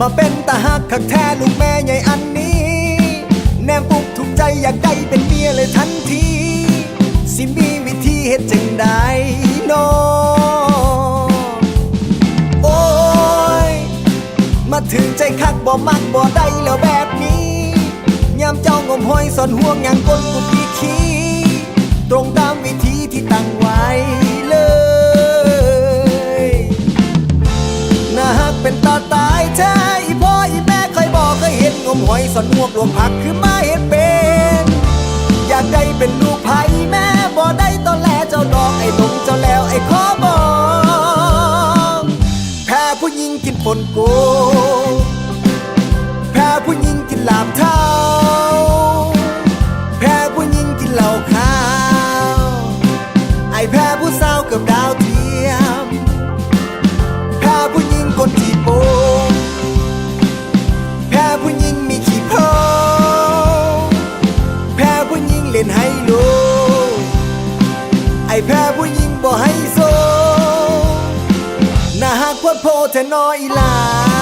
มาเป็นตาหักคักแท้ลูกแม่ใหญ่อันนี้ แนมปุ๊บถูกใจอยากได้เป็นเมียเลยทันที สิมีวิธีเฮ็ดจังใดโนโอ้ย มาถึงใจคักบ่มักบ่ได้แล้วแบบนี้ยามเจ้างมห้อยสอนห่วงอย่างก้นกุปีขี้ตรงตามวิธีที่ตั้งไว้ เป็นตาตายแท้อีพ่ออีแม่เคยบอกเคยเห็นงมหอยสอนหวกรวมผักคือไม่เห็นเป็น อยากได้เป็นลูกไผ่แม่ เป็นไฮโล ไอแพ้ผู้หญิงบ่ให้โซน่าหักโพดโพแท้น้อยลา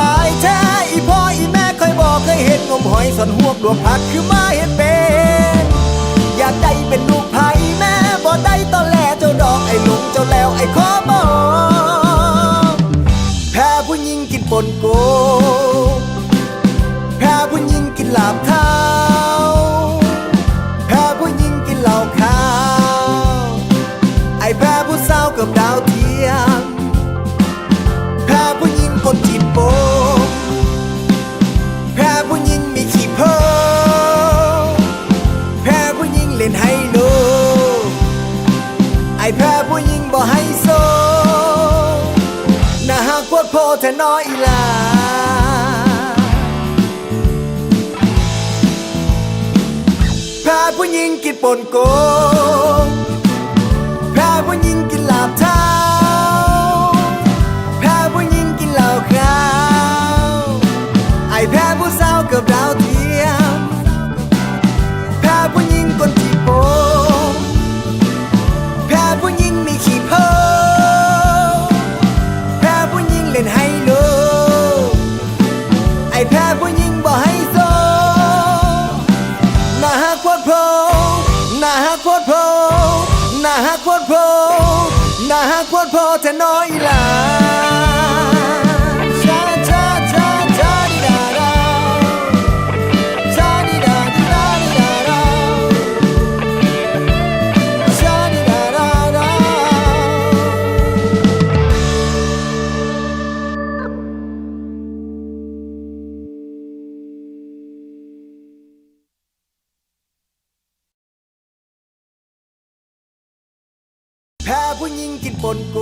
ตายแท้อีพ่ออีแม่เคยบอกเคยเห็นงมหอยสอนหวกดวงผักคือมาเห็นเป็น อยากได้เป็นลูก พแทน้อยอีลาพ้ผู้หญิงกินปนโกงแพ้ผู้หญิงกินลาบเท้าแพ้ผู้หญิงกินเหล้าขาวไอ้แพ้ผู้สาวกับดาวเทียม กโพดโพแท้น้อยลา กินปนโก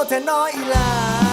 หญิงบ่น้อยอีลา